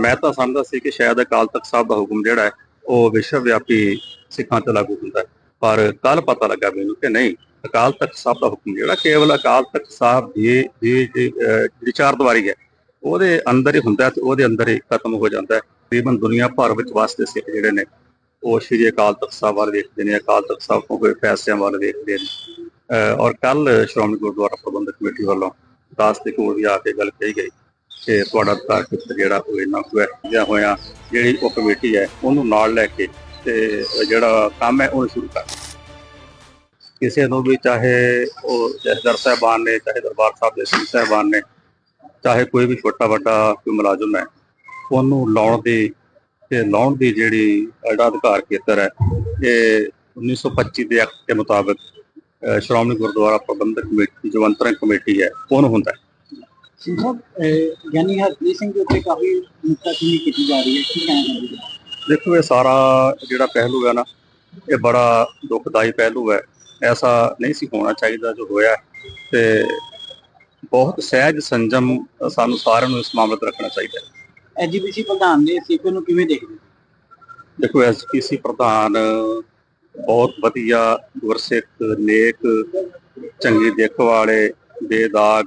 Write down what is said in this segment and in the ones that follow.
ਮੈਂ ਤਾਂ ਸਮਝਦਾ ਸੀ ਕਿ ਸ਼ਾਇਦ ਅਕਾਲ ਤਖਤ ਸਾਹਿਬ ਦਾ ਹੁਕਮ ਜਿਹੜਾ ਹੈ ਉਹ ਵਿਸ਼ਵ ਵਿਆਪੀ ਸਿੱਖਾਂ ਤੇ ਲਾਗੂ ਹੁੰਦਾ ਹੈ। ਪਰ ਕੱਲ ਪਤਾ ਲੱਗਾ ਮੈਨੂੰ ਕਿ ਨਹੀਂ ਅਕਾਲ ਤਖਤ ਸਾਹਿਬ ਦਾ ਹੁਕਮ ਜਿਹੜਾ ਕੇਵਲ ਅਕਾਲ ਤਖਤ ਸਾਹਿਬ ਦੀ ਦੀ ਦੀ, ਜਿਹੜੀ ਚਾਰ ਦੀਵਾਰੀ ਹੈ। ਉਹਦੇ ਅੰਦਰ ਹੀ ਹੁੰਦਾ ਹੈ ਤੇ ਉਹਦੇ ਅੰਦਰ ਹੀ ਖਤਮ ਹੋ ਜਾਂਦਾ ਹੈ। ਤਕਰੀਬਨ ਦੁਨੀਆ ਭਰ ਵਿੱਚ ਵਸਦੇ ਸਿੱਖ ਜਿਹੜੇ ਨੇ ਉਹ ਸ਼੍ਰੀ ਅਕਾਲ ਤਖਤ ਸਾਹਿਬ ਵੱਲ ਵੇਖਦੇ ਨੇ ਅਕਾਲ ਤਖਤ ਸਾਹਿਬ ਤੋਂ ਕੋਈ ਫੈਸਲਿਆਂ ਵੱਲ ਵੇਖਦੇ ਨੇ। ਔਰ ਕੱਲ ਸ਼੍ਰੋਮਣੀ ਗੁਰਦੁਆਰਾ ਪ੍ਰਬੰਧਕ ਕਮੇਟੀ ਵੱਲੋਂ ਦਾਸ ਦੇ ਕੋਲ ਵੀ ਆ ਕੇ ਗੱਲ ਕਹੀ ਗਈ। ਕਿ ਤੁਹਾਡਾ ਅਧਿਕਾਰ ਖੇਤਰ ਜਿਹੜਾ ਉਹ ਇੰਨਾ ਕੁ ਜਾਂ ਹੋਇਆ, ਜਿਹੜੀ ਉਹ ਕਮੇਟੀ ਹੈ, ਉਹਨੂੰ ਨਾਲ ਲੈ ਕੇ ਤੇ ਜਿਹੜਾ ਕੰਮ ਹੈ, ਉਹਨੂੰ ਸ਼ੁਰੂ ਕਰ ਕਿਸੇ ਨੂੰ ਵੀ ਚਾਹੇ ਉਹ ਜਥੇਦਾਰ ਸਾਹਿਬਾਨ ਨੇ, ਚਾਹੇ ਦਰਬਾਰ ਸਾਹਿਬ ਦੇ ਸਿੰਘ ਸਾਹਿਬਾਨ ਨੇ, ਚਾਹੇ ਕੋਈ ਵੀ ਛੋਟਾ ਵੱਡਾ ਕੋਈ ਮੁਲਾਜ਼ਮ ਹੈ, ਉਹਨੂੰ ਲਾਉਣ ਦੀ ਤੇ ਲਾਉਣ ਦੀ ਜਿਹੜੀ ਜਿਹੜਾ ਅਧਿਕਾਰ ਖੇਤਰ ਹੈ, ਇਹ 1925 ਦੇ ਐਕਟ ਦੇ ਮੁਤਾਬਕ ਸ਼੍ਰੋਮਣੀ ਗੁਰਦੁਆਰਾ ਪ੍ਰਬੰਧਕ ਕਮੇਟੀ ਜੋ ਅੰਤਰਿਮ ਕਮੇਟੀ ਹੈ, ਉਹਨੂੰ ਹੁੰਦਾ ਹੈ। ਸਿੰਘ ਸਾਹਿਬ ਅਹ ਗਿਆਨੀ ਹਰਪ੍ਰੀਤ ਸਿੰਘ ਦੇ ਉੱਤੇ ਕਾਫੀ ਨੁਕਤਾਚੀਨੀ ਕੀਤੀ ਜਾ ਰਹੀ ਹੈ ਕੀ ਕਹਿਣਾ ਚਾਹੁੰਦੇ ਹੋ ਦੇਖੋ ਇਹ ਸਾਰਾ ਜਿਹੜਾ ਪਹਿਲੂ ਹੈ ਨਾ ਇਹ ਬੜਾ ਦੁਖਦਾਈ ਪਹਿਲੂ ਹੈ ਐਸਾ ਨਹੀਂ ਸੀ ਹੋਣਾ ਚਾਹੀਦਾ ਜੋ ਹੋਇਆ। ਤੇ ਬਹੁਤ ਸਹਿਜ ਸੰਜਮ ਸਾਨੂੰ ਸਾਰਿਆਂ ਨੂੰ ਇਸ ਮਾਮਲੇ ਤੇ ਰੱਖਣਾ ਚਾਹੀਦਾ ਹੈ ਐਜੀਪੀਸੀ ਪ੍ਰਧਾਨ ਨੇ ਸੀਪੀ ਨੂੰ ਕਿਵੇਂ ਦੇਖਦੇ? ਦੇਖੋ ਐਸਪੀਸੀ ਪ੍ਰਧਾਨ ਬਹੁਤ ਵਧੀਆ ਗੁਰਸਿੱਖ ਨੇਕ ਚੰਗੀ ਦੇਖ ਵਾਲੇ ਬੇਦਾਗ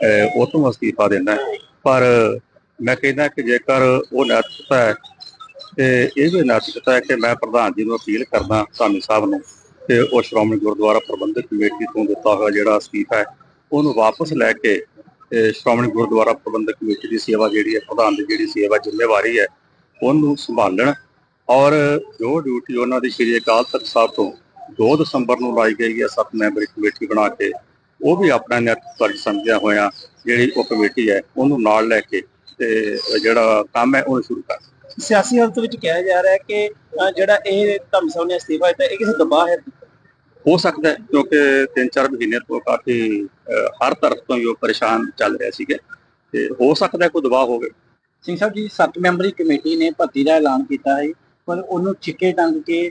ਅਹ, ਉਹ ਤੋਂ ਅਸਤੀਫਾ ਦੇਣਾ ਪਰ ਮੈਂ ਕਹਿੰਦਾ ਕਿ ਜੇਕਰ ਉਹ ਨੈਤਿਕਤਾ ਹੈ ਤੇ ਇਹ ਵੀ ਨੈਤਿਕਤਾ ਹੈ ਕਿ ਮੈਂ ਪ੍ਰਧਾਨ ਜੀ ਨੂੰ ਅਪੀਲ ਕਰਦਾ ਧਾਮੀ ਸਾਹਿਬ ਨੂੰ ਕਿ ਉਹ ਸ਼੍ਰੋਮਣੀ ਗੁਰਦੁਆਰਾ ਪ੍ਰਬੰਧਕ ਕਮੇਟੀ ਤੋਂ ਦਿੱਤਾ ਹੋਇਆ ਜਿਹੜਾ ਅਸਤੀਫਾ ਹੈ ਉਹਨੂੰ ਵਾਪਸ ਲੈ ਕੇ ਸ਼੍ਰੋਮਣੀ ਗੁਰਦੁਆਰਾ ਪ੍ਰਬੰਧਕ ਕਮੇਟੀ ਦੀ ਸੇਵਾ ਜਿਹੜੀ ਹੈ ਪ੍ਰਧਾਨ ਦੀ ਜਿਹੜੀ ਸੇਵਾ ਜ਼ਿੰਮੇਵਾਰੀ ਹੈ ਉਹਨੂੰ ਸੰਭਾਲਣ। ਔਰ ਜੋ ਡਿਊਟੀ ਉਹਨਾਂ ਦੀ ਸ਼੍ਰੀ ਅਕਾਲ ਤਖਤ ਸਾਹਿਬ ਤੋਂ 2 ਦਸੰਬਰ ਨੂੰ ਲਾਈ ਗਈ ਹੈ ਸੱਤ ਮੈਂਬਰੀ ਕਮੇਟੀ ਬਣਾ ਕੇ ਉਹ ਵੀ ਆਪਣਾ ਨੈਤ ਫਰਜ਼ ਸਮਝਿਆ ਹੋਇਆ ਜਿਹੜੀ ਉਹ ਕਮੇਟੀ ਹੈ ਉਹਨੂੰ ਨਾਲ ਲੈ ਕੇ ਤੇ ਜਿਹੜਾ ਕੰਮ ਹੈ ਉਹਨੂੰ ਸ਼ੁਰੂ ਕਰ ਸਿਆਸੀ ਹਾਲਤ ਵਿੱਚ ਕਿਹਾ ਜਾ ਰਿਹਾ ਹੈ ਕਿ ਜਿਹੜਾ ਇਹ ਧਰਮ ਸਾਹਿਬ ਨੇ ਅਸਤੀਫਾ ਦਿੱਤਾ ਇਹ ਕਿਸੇ ਦਬਾਅ ਹੈ? ਹੋ ਸਕਦਾ ਹੈ ਕਿਉਂਕਿ 3-4 ਮਹੀਨੇ ਤੋਂ ਕਾਫੀ ਹਰ ਤਰਫ ਤੋਂ ਹੀ ਉਹ ਪਰੇਸ਼ਾਨ ਚੱਲ ਰਿਹਾ ਸੀਗਾ। ਤੇ ਹੋ ਸਕਦਾ ਹੈ ਕੋਈ ਦਬਾਅ ਹੋਵੇ। ਸਿੰਘ ਸਾਹਿਬ ਜੀ ਸੱਤ ਮੈਂਬਰੀ ਕਮੇਟੀ ਨੇ ਭਰਤੀ ਦਾ ਐਲਾਨ ਕੀਤਾ ਹੈ ਪਰ ਉਹਨੂੰ ਛਿੱਕੇ ਟੰਗ ਕੇ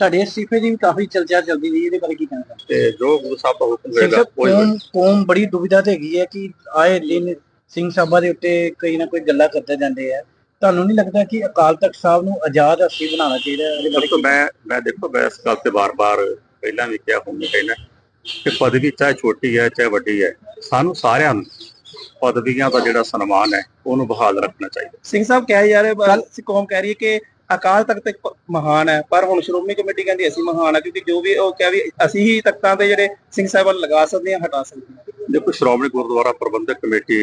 ਤੁਹਾਡੇ ਅਸਤੀਫੇ ਦੀ ਵੀ ਕਾਫੀ ਚਰਚਾ ਚੱਲਦੀ ਰਹੀ ਇਹਦੇ ਬਾਰੇ ਕੀ ਕਹਿਣਾ ਚਾਹੁੰਦੇ ਤੇ ਜੋ ਗੁਰੂ ਸਾਹਿਬ ਦਾ ਹੁਕਮ ਹੋਏਗਾ ਹੀ ਕੌਮ ਕੌਮ ਬੜੀ ਦੁਵਿਧਾ ਤੇ ਹੈਗੀ ਹੈ ਕਿ ਆਏ ਦਿਨ ਸਿੰਘ ਸਾਹਿਬਾਂ ਦੇ ਉੱਤੇ ਕੋਈ ਨਾ ਕੋਈ ਗੱਲਾਂ ਕਰਦੇ ਜਾਂਦੇ ਆ। ਤੁਹਾਨੂੰ ਨਹੀਂ ਲੱਗਦਾ ਕਿ ਅਕਾਲ ਤਖਤ ਸਾਹਿਬ ਨੂੰ ਆਜ਼ਾਦ ਹਸਤੀ ਬਣਾਉਣਾ ਚਾਹੀਦਾ ਹੈ? ਇਹਦੇ ਬਾਰੇ ਦੇਖੋ ਮੈਂ ਮੈਂ ਦੇਖੋ ਮੈਂ ਇਸ ਗੱਲ ਤੇ ਬਾਰ-ਬਾਰ ਪਹਿਲਾਂ ਵੀ ਕਿਹਾ ਹੁਣ ਵੀ ਕਹਿਣਾ ਕਿ ਪਦਵੀ ਚਾਹੇ ਛੋਟੀ ਹੈ ਚਾਹੇ ਵੱਡੀ ਹੈ ਸਾਨੂੰ ਸਾਰਿਆਂ ਨੂੰ ਪਦਵੀਆਂ ਦਾ ਜਿਹੜਾ ਸਨਮਾਨ ਹੈ ਉਹਨੂੰ ਬਹਾਲ ਰੱਖਣਾ ਚਾਹੀਦਾ। ਸਿੰਘ ਸਾਹਿਬ ਕਹਿ ਜਾ ਰਹੇ ਕੌਮ ਕਹਿ ਰਹੀ ਹੈ ਕਿ ਅਕਾਲ ਤਖਤ ਇੱਕ ਮਹਾਨ ਹੈ, ਪਰ ਹੁਣ ਸ਼੍ਰੋਮਣੀ ਕਮੇਟੀ ਕਹਿੰਦੀ ਅਸੀਂ ਮਹਾਨ ਹੈ ਕਿਉਂਕਿ ਜੋ ਵੀ ਉਹ ਕਿਹਾ ਵੀ ਅਸੀਂ ਹੀ ਤਖਤਾਂ ਤੇ ਜਿਹੜੇ ਸਿੰਘ ਸਾਹਿਬਾਨ ਲਗਾ ਸਕਦੇ ਹਾਂ, ਹਟਾ ਸਕਦੇ ਹਾਂ। ਦੇਖੋ, ਸ਼੍ਰੋਮਣੀ ਗੁਰਦੁਆਰਾ ਪ੍ਰਬੰਧਕ ਕਮੇਟੀ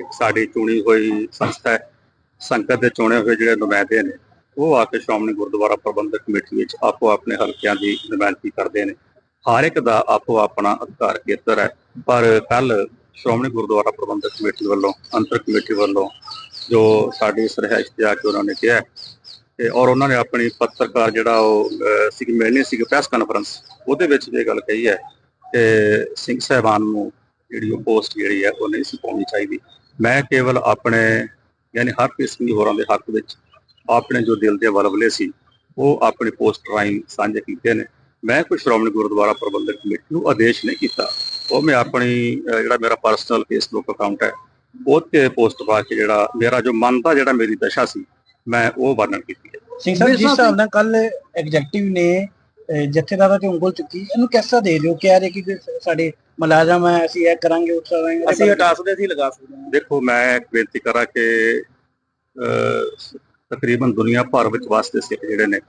ਇੱਕ ਸਾਡੀ ਚੁਣੀ ਹੋਈ ਸੰਸਥਾ ਹੈ, ਸੰਗਤ ਦੇ ਚੁਣੇ ਹੋਏ ਜਿਹੜੇ ਨੁਮਾਇੰਦੇ ਨੇ, ਉਹ ਆ ਕੇ ਸ਼੍ਰੋਮਣੀ ਗੁਰਦੁਆਰਾ ਪ੍ਰਬੰਧਕ ਕਮੇਟੀ ਵਿੱਚ ਆਪੋ ਆਪਣੇ ਹਲਕਿਆਂ ਦੀ ਨੁਮਾਇੰਦਗੀ ਕਰਦੇ ਨੇ। ਹਰ ਇੱਕ ਦਾ ਆਪੋ ਆਪਣਾ ਅਧਿਕਾਰ ਖੇਤਰ ਹੈ, ਪਰ ਕੱਲ ਸ਼੍ਰੋਮਣੀ ਗੁਰਦੁਆਰਾ ਪ੍ਰਬੰਧਕ ਕਮੇਟੀ ਵੱਲੋਂ, ਅੰਤਰ ਕਮੇਟੀ ਵੱਲੋਂ ਜੋ ਸਾਡੀ ਸਰਹਾਇਸ਼ ਤੇ ਆ ਕੇ ਉਹਨਾਂ ਨੇ ਕਿਹਾ ਤੇ ਔਰ ਉਹਨਾਂ ਨੇ ਆਪਣੀ ਪੱਤਰਕਾਰ ਜਿਹੜਾ ਉਹ ਅਹ, ਸੀ ਮਿਲਣੀ ਸੀ ਪ੍ਰੈਸ ਕਾਨਫਰੰਸ ਉਹਦੇ ਵਿੱਚ ਇਹ ਗੱਲ ਕਹੀ ਹੈ ਕਿ ਸਿੰਘ ਸਾਹਿਬਾਨ ਨੂੰ ਜਿਹੜੀ ਉਹ ਪੋਸਟ ਜਿਹੜੀ ਹੈ ਉਹ ਨਹੀਂ ਸੀ ਪਾਉਣੀ ਚਾਹੀਦੀ। ਮੈਂ ਕੇਵਲ ਆਪਣੇ ਯਾਨੀ ਹਰ ਕਿਸਮ ਦੀ ਹੋਰਾਂ ਦੇ ਹੱਕ ਵਿੱਚ ਆਪਣੇ ਜੋ ਦਿਲ ਦੇ ਵਲਵਲੇ ਸੀ ਉਹ ਆਪਣੀ ਪੋਸਟ ਰਾਹੀਂ ਸਾਂਝੇ ਕੀਤੇ ਨੇ। ਮੈਂ ਕੋਈ ਸ਼੍ਰੋਮਣੀ ਗੁਰਦੁਆਰਾ ਪ੍ਰਬੰਧਕ ਕਮੇਟੀ ਨੂੰ ਆਦੇਸ਼ ਨਹੀਂ ਕੀਤਾ। ਉਹ ਮੈਂ ਆਪਣੀ ਜਿਹੜਾ ਮੇਰਾ ਪਰਸਨਲ ਫੇਸਬੁੱਕ ਅਕਾਊਂਟ ਹੈ ਉਹ ਤੇ ਪੋਸਟ ਪਾ ਕੇ ਜਿਹੜਾ ਮੇਰਾ ਜੋ ਮਨ ਦਾ ਜਿਹੜਾ ਮੇਰੀ ਦਸ਼ਾ ਸੀ ਮੈਂ ਉਹ ਵਰਣਨ ਕੀਤੀ ਹੈ। ਸਿੰਘ ਸਾਹਿਬ ਜਿਸ ਹਿਸਾਬ ਨਾਲ ਕੱਲ ਐਗਜ਼ੈਕਟਿਵ ਨੇ ਜਥੇਦਾਰਾਂ ਤੇ ਉਂਗਲ ਚੁੱਕੀ ਇਹਨੂੰ ਕਿਹਦਾ ਦੇ ਦਿਓ? ਕਹਿ ਰਹੇ ਕਿ ਸਾਡੇ ਮੁਲਾਜ਼ਮ ਹੈ ਅਸੀਂ ਇਹ ਕਰਾਂਗੇ ਉਹ ਕਰਾਂਗੇ। ਅਸੀਂ ਹਟਾ ਸਕਦੇ ਅਸੀਂ ਲਗਾ ਸਕਦੇ ਹਾਂ। ਦੇਖੋ ਮੈਂ ਇੱਕ ਬੇਨਤੀ ਕਰਾਂ ਕਿ ਤਕਰੀਬਨ ਦੁਨੀਆ ਭਰ ਵਿੱਚ ਵਸਦੇ ਸਿੱਖ ਜਿਹੜੇ ਨੇ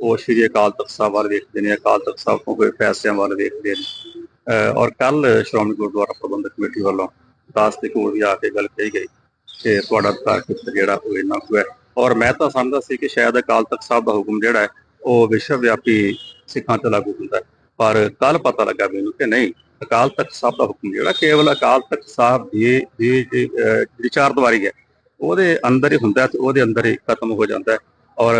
ਉਹ ਸ਼੍ਰੀ ਅਕਾਲ ਤਖਤ ਸਾਹਿਬ ਵੱਲ ਵੇਖਦੇ ਨੇ ਅਕਾਲ ਤਖਤ ਸਾਹਿਬ ਤੋਂ ਹੋਏ ਫੈਸਲਿਆਂ ਵੱਲ ਵੇਖਦੇ ਨੇ। ਔਰ ਕੱਲ ਸ਼੍ਰੋਮਣੀ ਗੁਰਦੁਆਰਾ ਪ੍ਰਬੰਧਕ ਕਮੇਟੀ ਵੱਲੋਂ ਦਾਸ ਦੇ ਕੋਲ ਵੀ ਆ ਕੇ ਗੱਲ ਕਹੀ ਗਈ ਕਿ ਤੁਹਾਡਾ ਖੇਤਰ ਜਿਹੜਾ ਉਹ ਇੰਨਾ ਕੁ ਹੈ। ਔਰ ਮੈਂ ਤਾਂ ਸਮਝਦਾ ਸੀ ਕਿ ਸ਼ਾਇਦ ਅਕਾਲ ਤਖਤ ਸਾਹਿਬ ਦਾ ਹੁਕਮ ਜਿਹੜਾ ਹੈ ਉਹ ਵਿਸ਼ਵ ਵਿਆਪੀ ਸਿੱਖਾਂ ਤੇ ਲਾਗੂ ਹੁੰਦਾ ਹੈ। ਪਰ ਕੱਲ ਪਤਾ ਲੱਗਾ ਮੈਨੂੰ ਕਿ ਨਹੀਂ ਅਕਾਲ ਤਖਤ ਸਾਹਿਬ ਦਾ ਹੁਕਮ ਜਿਹੜਾ ਕੇਵਲ ਅਕਾਲ ਤਖਤ ਸਾਹਿਬ ਦੀ ਜਿਹੜੀ ਚਾਰ ਦੀਵਾਰੀ ਹੈ। ਉਹਦੇ ਅੰਦਰ ਹੀ ਹੁੰਦਾ ਤੇ ਉਹਦੇ ਅੰਦਰ ਹੀ ਖਤਮ ਹੋ ਜਾਂਦਾ ਹੈ। ਔਰ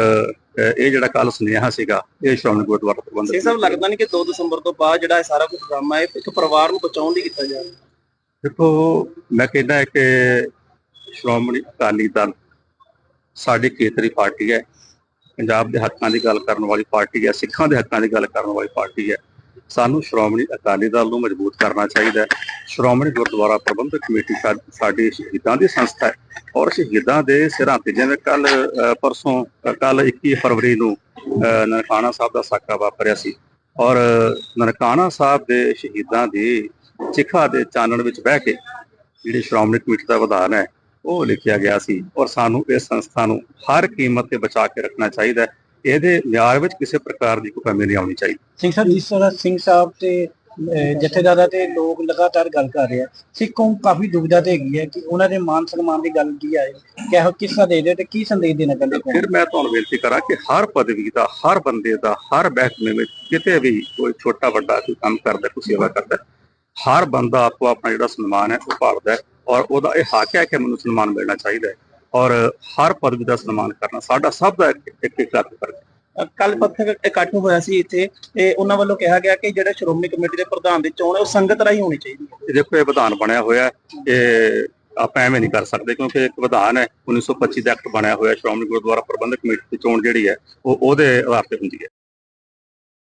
ਇਹ ਜਿਹੜਾ ਕੱਲ ਸੁਨੇਹਾ ਸੀਗਾ ਇਹ ਸ਼੍ਰੋਮਣੀ ਗੁਰਦੁਆਰਾ ਪ੍ਰਬੰਧਕ ਸਾਹਿਬ ਕਮੇਟੀ ਲੱਗਦਾ ਨਹੀਂ ਕਿ 2 ਦਸੰਬਰ ਤੋਂ ਬਾਅਦ ਜਿਹੜਾ ਇਹ ਸਾਰਾ ਕੁਝ ਡਰਾਮਾ ਹੈ ਇੱਕ ਪਰਿਵਾਰ ਨੂੰ ਬਚਾਉਣ ਲਈ ਕੀਤਾ ਜਾ ਰਿਹਾ ਦੇਖੋ ਮੈਂ ਕਹਿੰਦਾ ਕਿ ਸ਼੍ਰੋਮਣੀ ਅਕਾਲੀ ਦਲ ਸਾਡੀ ਖੇਤਰੀ ਪਾਰਟੀ ਹੈ। ਪੰਜਾਬ ਦੇ ਹੱਕਾਂ ਦੀ ਗੱਲ ਕਰਨ ਵਾਲੀ ਪਾਰਟੀ ਹੈ, ਸਿੱਖਾਂ ਦੇ ਹੱਕਾਂ ਦੀ ਗੱਲ ਕਰਨ ਵਾਲੀ ਪਾਰਟੀ ਹੈ। ਸਾਨੂੰ ਸ਼੍ਰੋਮਣੀ ਅਕਾਲੀ ਦਲ ਨੂੰ ਮਜ਼ਬੂਤ ਕਰਨਾ ਚਾਹੀਦਾ ਹੈ। ਸ਼੍ਰੋਮਣੀ ਗੁਰਦੁਆਰਾ ਪ੍ਰਬੰਧਕ ਕਮੇਟੀ ਸਾਡੀ ਸ਼ਹੀਦਾਂ ਦੀ ਸੰਸਥਾ ਹੈ ਔਰ ਸ਼ਹੀਦਾਂ ਦੇ ਸਿਰਾਂ ਤੇ ਜਿਵੇਂ ਕੱਲ ਪਰਸੋਂ ਕੱਲ 21 ਫਰਵਰੀ ਨੂੰ ਨਨਕਾਣਾ ਸਾਹਿਬ ਦਾ ਸਾਕਾ ਵਾਪਰਿਆ ਸੀ ਔਰ ਨਨਕਾਣਾ ਸਾਹਿਬ ਦੇ ਸ਼ਹੀਦਾਂ ਦੀ ਸਿੱਖਾਂ ਦੇ ਚਾਨਣ ਵਿੱਚ ਬਹਿ ਕੇ ਜਿਹੜੀ ਸ਼੍ਰੋਮਣੀ ਕਮੇਟੀ ਦਾ ਵਿਧਾਨ ਹੈ ਉਹ ਲਿਖਿਆ ਗਿਆ ਸੀ ਔਰ ਸਾਨੂੰ ਇਸ ਸੰਸਥਾ ਨੂੰ ਹਰ ਕੀਮਤ ਤੇ ਬਚਾ ਕੇ ਰੱਖਣਾ ਚਾਹੀਦਾ ਹੈ। ਇਹਦੇ ਮਿਆਰ ਵਿੱਚ ਕਿਸੇ ਪ੍ਰਕਾਰ ਦੀ ਕੋਈ ਕਮੀ ਨਹੀਂ ਆਉਣੀ ਚਾਹੀਦੀ। ਸਿੰਘ ਸਾਹਿਬ ਜਿਸ ਤਰ੍ਹਾਂ ਸਿੰਘ ਸਾਹਿਬ ਤੇ ਜਥੇਦਾਰਾਂ ਤੇ ਲੋਕ ਲਗਾਤਾਰ ਗੱਲ ਕਰ ਰਹੇ ਆ ਸਿੱਖ ਕੌਮ ਕਾਫੀ ਦੁਬਿਧਾ ਤੇ ਹੈਗੀ ਹੈ ਕਿ ਉਹਨਾਂ ਦੇ ਮਾਨ ਸਨਮਾਨ ਦੀ ਗੱਲ ਕੀ ਆਏ ਕਿਹੋ ਕਿਸ ਤਰ੍ਹਾਂ ਦੇ ਦੇ ਤੇ ਕੀ ਸੰਦੇਸ਼ ਦੇਣਾ ਚਾਹੁੰਦੇ ਹੋ? ਫਿਰ ਮੈਂ ਤੁਹਾਨੂੰ ਬੇਨਤੀ ਕਰਾਂ ਕਿ ਹਰ ਪਦਵੀ ਦਾ ਹਰ ਬੰਦੇ ਦਾ ਹਰ ਮਹਿਕਮੇ ਵਿੱਚ ਕਿਤੇ ਵੀ ਕੋਈ ਛੋਟਾ ਵੱਡਾ ਕੋਈ ਕੰਮ ਕਰਦਾ ਕੋਈ ਸੇਵਾ ਕਰਦਾ ਹਰ ਬੰਦਾ ਆਪੋ ਆਪਣਾ ਜਿਹੜਾ ਸਨਮਾਨ ਹੈ ਉਹ ਭਾਲਦਾ ਹੈ। ਔਰ ਉਹਦਾ ਇਹ ਹੱਕ ਹੈ ਕਿ ਮੈਨੂੰ ਸਨਮਾਨ ਮਿਲਣਾ ਚਾਹੀਦਾ ਹੈ ਔਰ ਹਰ ਪਦਵੀ ਦਾ ਸਨਮਾਨ ਕਰਨਾ ਸਾਡਾ ਸਭ ਦਾ ਇੱਕ ਇੱਕ ਹੱਕ ਹੈ ਕੱਲ ਪੱਥਰ ਇਕੱਠ ਹੋਇਆ ਸੀ ਇੱਥੇ ਤੇ ਉਹਨਾਂ ਵੱਲੋਂ ਕਿਹਾ ਗਿਆ ਕਿ ਜਿਹੜਾ ਸ਼੍ਰੋਮਣੀ ਕਮੇਟੀ ਦੇ ਪ੍ਰਧਾਨ ਦੀ ਚੋਣ ਹੈ ਉਹ ਸੰਗਤ ਰਾਹੀਂ ਹੋਣੀ ਚਾਹੀਦੀ ਹੈ। ਦੇਖੋ ਇਹ ਵਿਧਾਨ ਬਣਿਆ ਹੋਇਆ ਇਹ ਆਪਾਂ ਐਵੇਂ ਨਹੀਂ ਕਰ ਸਕਦੇ ਕਿਉਂਕਿ ਇੱਕ ਵਿਧਾਨ ਹੈ 1925 ਦਾ ਐਕਟ ਬਣਿਆ ਹੋਇਆ ਸ਼੍ਰੋਮਣੀ ਗੁਰਦੁਆਰਾ ਪ੍ਰਬੰਧਕ ਕਮੇਟੀ ਦੀ ਚੋਣ ਜਿਹੜੀ ਹੈ ਉਹ ਉਹਦੇ ਆਧਾਰ ਤੇ ਹੁੰਦੀ ਹੈ।